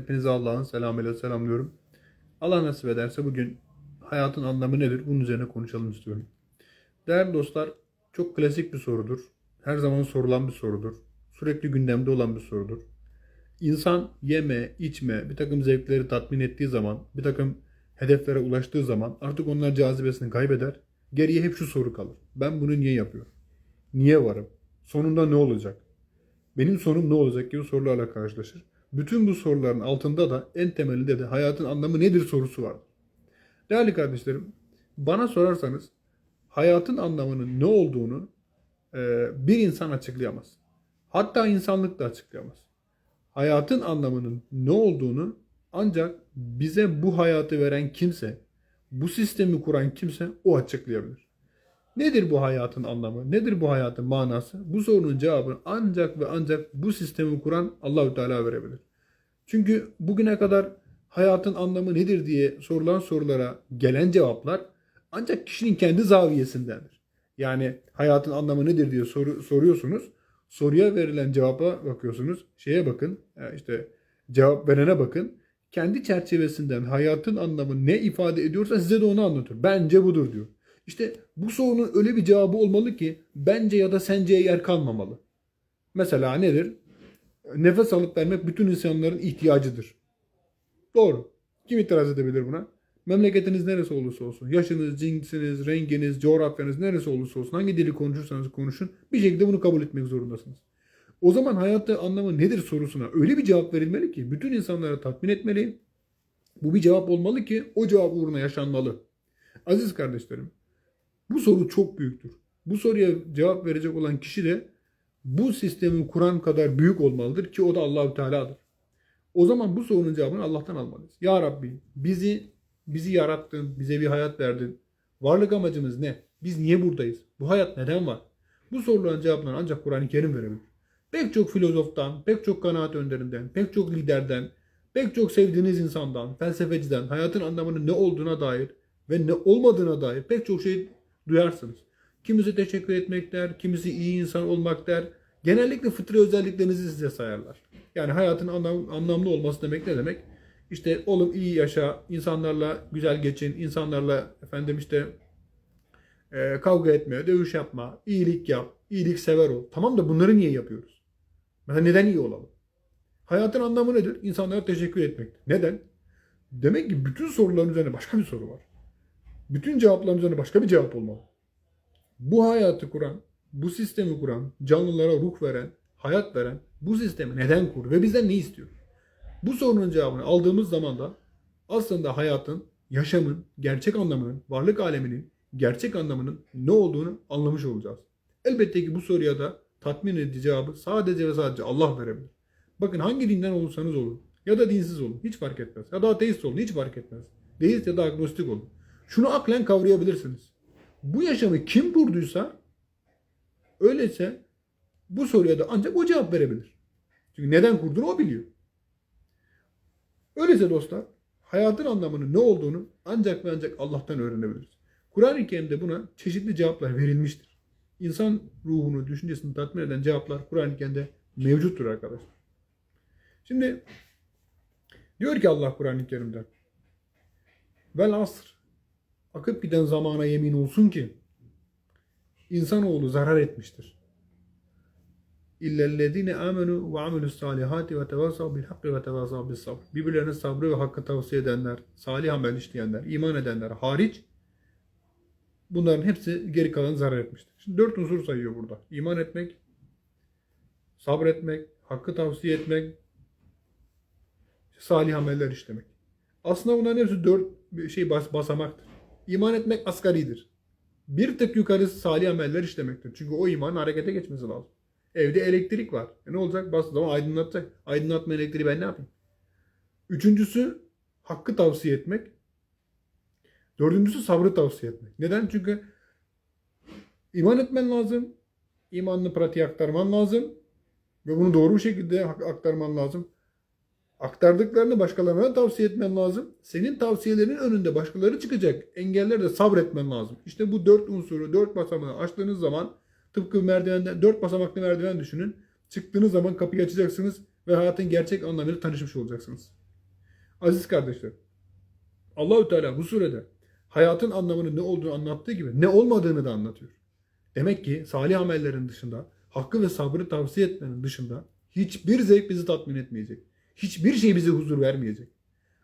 Hepinize Allah'ın selamıyla selamlıyorum. Allah nasip ederse bugün hayatın anlamı nedir? Bunun üzerine konuşalım istiyorum. Değerli dostlar, çok klasik bir sorudur. Her zaman sorulan bir sorudur. Sürekli gündemde olan bir sorudur. İnsan yeme, içme, bir takım zevkleri tatmin ettiği zaman, bir takım hedeflere ulaştığı zaman artık onlar cazibesini kaybeder. Geriye hep şu soru kalır. Ben bunu niye yapıyorum? Niye varım? Sonunda ne olacak? Benim sonum ne olacak gibi sorularla karşılaşır. Bütün bu soruların altında da en temelinde de hayatın anlamı nedir sorusu var. Değerli kardeşlerim, bana sorarsanız hayatın anlamının ne olduğunu e, bir insan açıklayamaz. Hatta insanlık da açıklayamaz. Hayatın anlamının ne olduğunu ancak bize bu hayatı veren kimse, bu sistemi kuran kimse o açıklayabilir. Nedir bu hayatın anlamı? Nedir bu hayatın manası? Bu sorunun cevabını ancak ve ancak bu sistemi kuran Allahü Teala verebilir. Çünkü bugüne kadar hayatın anlamı nedir diye sorulan sorulara gelen cevaplar ancak kişinin kendi zaviyesindendir. Yani hayatın anlamı nedir diye soru, soruyorsunuz. Soruya verilen cevaba bakıyorsunuz. Şeye bakın, e, işte cevap verene bakın. Kendi çerçevesinden hayatın anlamı ne ifade ediyorsa size de onu anlatıyor. Bence budur diyor. İşte bu sorunun öyle bir cevabı olmalı ki bence ya da senceye yer kalmamalı. Mesela nedir? Nefes alıp vermek bütün insanların ihtiyacıdır. Doğru. Kim itiraz edebilir buna? Memleketiniz neresi olursa olsun, yaşınız, cinsiniz, renginiz, coğrafyanız neresi olursa olsun, hangi dili konuşursanız konuşun, bir şekilde bunu kabul etmek zorundasınız. O zaman hayatta anlamı nedir sorusuna öyle bir cevap verilmeli ki bütün insanlara tatmin etmeli. Bu bir cevap olmalı ki o cevap uğruna yaşanmalı. Aziz kardeşlerim, bu soru çok büyüktür. Bu soruya cevap verecek olan kişi de bu sistemi kuran kadar büyük olmalıdır ki o da Allahü Teala'dır. O zaman bu sorunun cevabını Allah'tan almalıyız. Ya Rabbi bizi bizi yarattın, bize bir hayat verdin. Varlık amacımız ne? Biz niye buradayız? Bu hayat neden var? Bu soruların cevaplarını ancak Kur'an-ı Kerim verebilir. Pek çok filozoftan, pek çok kanaat önderinden, pek çok liderden, pek çok sevdiğiniz insandan, felsefeciden hayatın anlamının ne olduğuna dair ve ne olmadığına dair pek çok şey duyarsınız. Kimisi teşekkür etmek der, kimisi iyi insan olmak der. Genellikle fıtri özelliklerinizi size sayarlar. Yani hayatın anlam, anlamlı olması demek ne demek? İşte oğlum iyi yaşa, insanlarla güzel geçin, insanlarla efendim işte e, kavga etme, dövüş yapma, iyilik yap, iyilik sever ol. Tamam da bunları niye yapıyoruz? Mesela neden iyi olalım? Hayatın anlamı nedir? İnsanlara teşekkür etmek. Neden? Demek ki bütün soruların üzerine başka bir soru var. Bütün cevapların üzerine başka bir cevap olmalı. Bu hayatı kuran, bu sistemi kuran, canlılara ruh veren, hayat veren bu sistemi neden kurdu ve bizden ne istiyor? Bu sorunun cevabını aldığımız zaman da aslında hayatın, yaşamın, gerçek anlamının, varlık aleminin gerçek anlamının ne olduğunu anlamış olacağız. Elbette ki bu soruya da tatmin edici cevabı sadece ve sadece Allah verebilir. Bakın hangi dinden olursanız olun ya da dinsiz olun hiç fark etmez. Ya da ateist olun hiç fark etmez. Deist ya da agnostik olun. Şunu aklen kavrayabilirsiniz. Bu yaşamı kim kurduysa öyleyse bu soruya da ancak o cevap verebilir. Çünkü neden kurduğunu o biliyor. Öyleyse dostlar hayatın anlamının ne olduğunu ancak ve ancak Allah'tan öğrenebiliriz. Kur'an-ı Kerim'de buna çeşitli cevaplar verilmiştir. İnsan ruhunu, düşüncesini tatmin eden cevaplar Kur'an-ı Kerim'de mevcuttur arkadaşlar. Şimdi diyor ki Allah Kur'an-ı Kerim'de Vel asr akıp giden zamana yemin olsun ki insanoğlu zarar etmiştir. İllellezine amenu ve amelus salihati ve tevasav bil hakkı ve tevasav bis sabr. Birbirlerine sabrı ve hakkı tavsiye edenler, salih amel işleyenler, iman edenler hariç bunların hepsi geri kalan zarar etmiştir. Şimdi dört unsur sayıyor burada. İman etmek, sabretmek, hakkı tavsiye etmek, salih ameller işlemek. Aslında bunların hepsi dört şey bas, basamaktır. İman etmek asgaridir. Bir tık yukarısı salih ameller işlemektir. Çünkü o imanın harekete geçmesi lazım. Evde elektrik var. E ne olacak? Bastığı zaman aydınlatacak. Aydınlatma elektriği ben ne yapayım? Üçüncüsü hakkı tavsiye etmek. Dördüncüsü sabrı tavsiye etmek. Neden? Çünkü iman etmen lazım. İmanını pratiğe aktarman lazım. Ve bunu doğru bir şekilde aktarman lazım. Aktardıklarını başkalarına tavsiye etmen lazım. Senin tavsiyelerinin önünde başkaları çıkacak. Engellerde sabretmen lazım. İşte bu dört unsuru, dört basamağı açtığınız zaman tıpkı merdivenden, dört basamaklı merdiven düşünün. Çıktığınız zaman kapıyı açacaksınız ve hayatın gerçek anlamıyla tanışmış olacaksınız. Aziz kardeşler, Allahü Teala bu surede hayatın anlamının ne olduğunu anlattığı gibi ne olmadığını da anlatıyor. Demek ki salih amellerin dışında, hakkı ve sabrı tavsiye etmenin dışında hiçbir zevk bizi tatmin etmeyecek. Hiçbir şey bize huzur vermeyecek.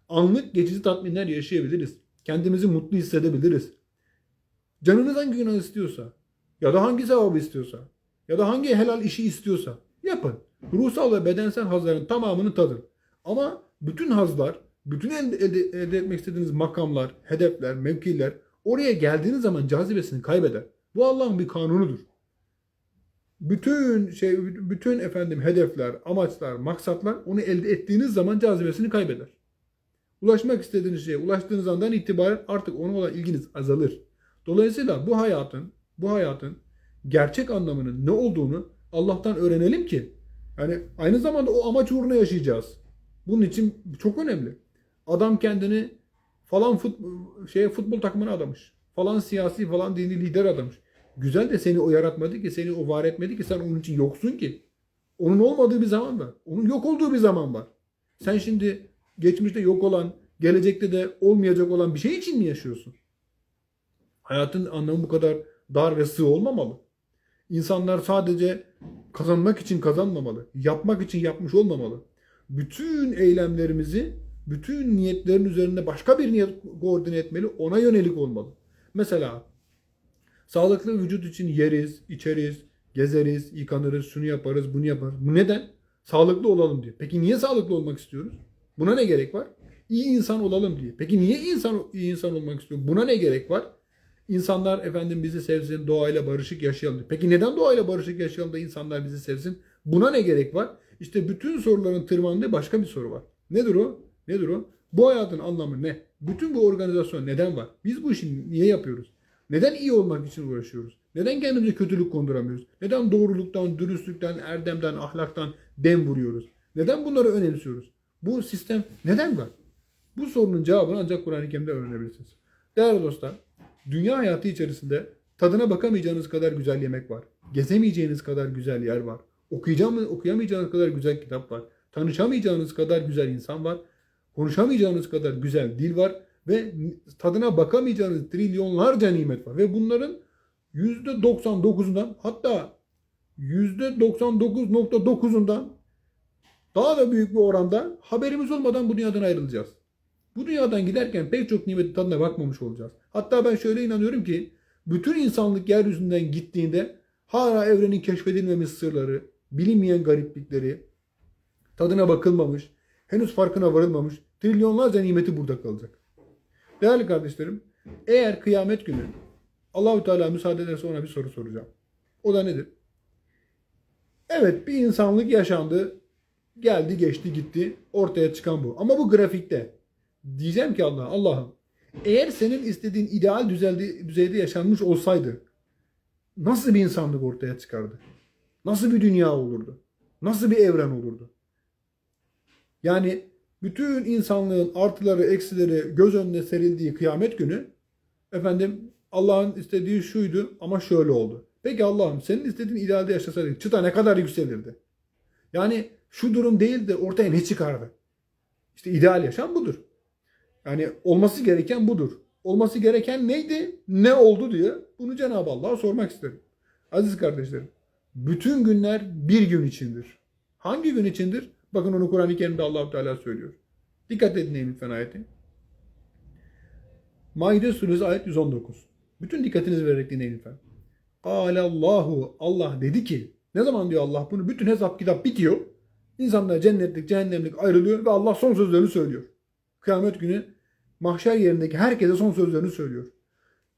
Anlık geçici tatminler yaşayabiliriz. Kendimizi mutlu hissedebiliriz. Canınız hangi günah istiyorsa ya da hangi sevabı istiyorsa ya da hangi helal işi istiyorsa yapın. Ruhsal ve bedensel hazların tamamını tadın. Ama bütün hazlar, bütün elde, elde, elde etmek istediğiniz makamlar, hedefler, mevkiler oraya geldiğiniz zaman cazibesini kaybeder. Bu Allah'ın bir kanunudur. Bütün şey bütün efendim hedefler, amaçlar, maksatlar onu elde ettiğiniz zaman cazibesini kaybeder. Ulaşmak istediğiniz şeye ulaştığınız andan itibaren artık ona olan ilginiz azalır. Dolayısıyla bu hayatın bu hayatın gerçek anlamının ne olduğunu Allah'tan öğrenelim ki yani aynı zamanda o amaç uğruna yaşayacağız. Bunun için çok önemli. Adam kendini falan futbol, şeye futbol takımına adamış. Falan siyasi falan dini lider adamış. Güzel de seni o yaratmadı ki, seni o var etmedi ki sen onun için yoksun ki. Onun olmadığı bir zaman var. Onun yok olduğu bir zaman var. Sen şimdi geçmişte yok olan, gelecekte de olmayacak olan bir şey için mi yaşıyorsun? Hayatın anlamı bu kadar dar ve sığ olmamalı. İnsanlar sadece kazanmak için kazanmamalı. Yapmak için yapmış olmamalı. Bütün eylemlerimizi, bütün niyetlerin üzerinde başka bir niyet koordine etmeli, ona yönelik olmalı. Mesela sağlıklı vücut için yeriz, içeriz, gezeriz, yıkanırız, şunu yaparız, bunu yaparız. Bu neden? Sağlıklı olalım diye. Peki niye sağlıklı olmak istiyoruz? Buna ne gerek var? İyi insan olalım diye. Peki niye insan iyi insan olmak istiyor? Buna ne gerek var? İnsanlar efendim bizi sevsin, doğayla barışık yaşayalım. diye. Peki neden doğayla barışık yaşayalım da insanlar bizi sevsin? Buna ne gerek var? İşte bütün soruların tırmandığı başka bir soru var. Nedir o? Nedir o? Bu hayatın anlamı ne? Bütün bu organizasyon neden var? Biz bu işi niye yapıyoruz? Neden iyi olmak için uğraşıyoruz? Neden kendimize kötülük konduramıyoruz? Neden doğruluktan, dürüstlükten, erdemden, ahlaktan dem vuruyoruz? Neden bunları önemsiyoruz? Bu sistem neden var? Bu sorunun cevabını ancak Kur'an-ı Kerim'de öğrenebilirsiniz. Değerli dostlar, dünya hayatı içerisinde tadına bakamayacağınız kadar güzel yemek var. Gezemeyeceğiniz kadar güzel yer var. Okuyacağım, okuyamayacağınız kadar güzel kitap var. Tanışamayacağınız kadar güzel insan var. Konuşamayacağınız kadar güzel dil var. Ve tadına bakamayacağınız trilyonlarca nimet var. Ve bunların %99'undan hatta %99.9'undan daha da büyük bir oranda haberimiz olmadan bu dünyadan ayrılacağız. Bu dünyadan giderken pek çok nimetin tadına bakmamış olacağız. Hatta ben şöyle inanıyorum ki bütün insanlık yeryüzünden gittiğinde hala evrenin keşfedilmemiş sırları, bilinmeyen gariplikleri, tadına bakılmamış, henüz farkına varılmamış trilyonlarca nimeti burada kalacak. Değerli kardeşlerim, eğer kıyamet günü Allahü Teala müsaade ederse ona bir soru soracağım. O da nedir? Evet bir insanlık yaşandı, geldi geçti gitti, ortaya çıkan bu. Ama bu grafikte. Diyeceğim ki Allah, Allah'ım eğer senin istediğin ideal düzeyde, düzeyde yaşanmış olsaydı nasıl bir insanlık ortaya çıkardı? Nasıl bir dünya olurdu? Nasıl bir evren olurdu? Yani bütün insanlığın artıları, eksileri göz önüne serildiği kıyamet günü efendim Allah'ın istediği şuydu ama şöyle oldu. Peki Allah'ım senin istediğin idealde yaşasaydık çıta ne kadar yükselirdi? Yani şu durum değil de ortaya ne çıkardı? İşte ideal yaşam budur. Yani olması gereken budur. Olması gereken neydi? Ne oldu diye bunu Cenab-ı Allah'a sormak isterim. Aziz kardeşlerim, bütün günler bir gün içindir. Hangi gün içindir? Bakın onu Kur'an-ı Kerim'de allah Teala söylüyor. Dikkat edin lütfen ayeti. Maide suresi ayet 119. Bütün dikkatinizi vererek dinleyin lütfen. Allahu Allah dedi ki ne zaman diyor Allah bunu? Bütün hesap kitap bitiyor. İnsanlar cennetlik, cehennemlik ayrılıyor ve Allah son sözlerini söylüyor. Kıyamet günü mahşer yerindeki herkese son sözlerini söylüyor.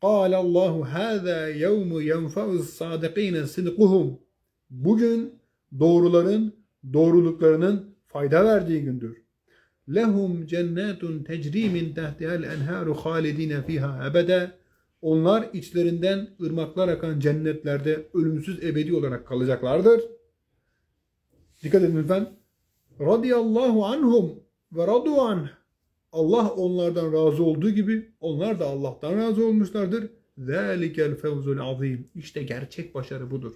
Allahu hâzâ yevmu yenfa'us sâdikîne sidquhum. Bugün doğruların doğruluklarının fayda verdiği gündür. Lehum cennetun tecri min tahtiha'l enharu halidine fiha ebede. Onlar içlerinden ırmaklar akan cennetlerde ölümsüz ebedi olarak kalacaklardır. Dikkat edin lütfen. Radiyallahu anhum ve radu anh. Allah onlardan razı olduğu gibi onlar da Allah'tan razı olmuşlardır. Zalikel fevzul azim. İşte gerçek başarı budur.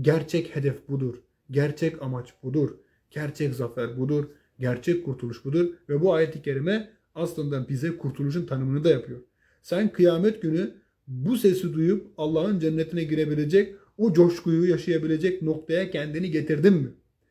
Gerçek hedef budur. Gerçek amaç budur. Gerçek zafer budur. Gerçek kurtuluş budur ve bu ayet-i kerime aslında bize kurtuluşun tanımını da yapıyor. Sen kıyamet günü bu sesi duyup Allah'ın cennetine girebilecek, o coşkuyu yaşayabilecek noktaya kendini getirdin mi?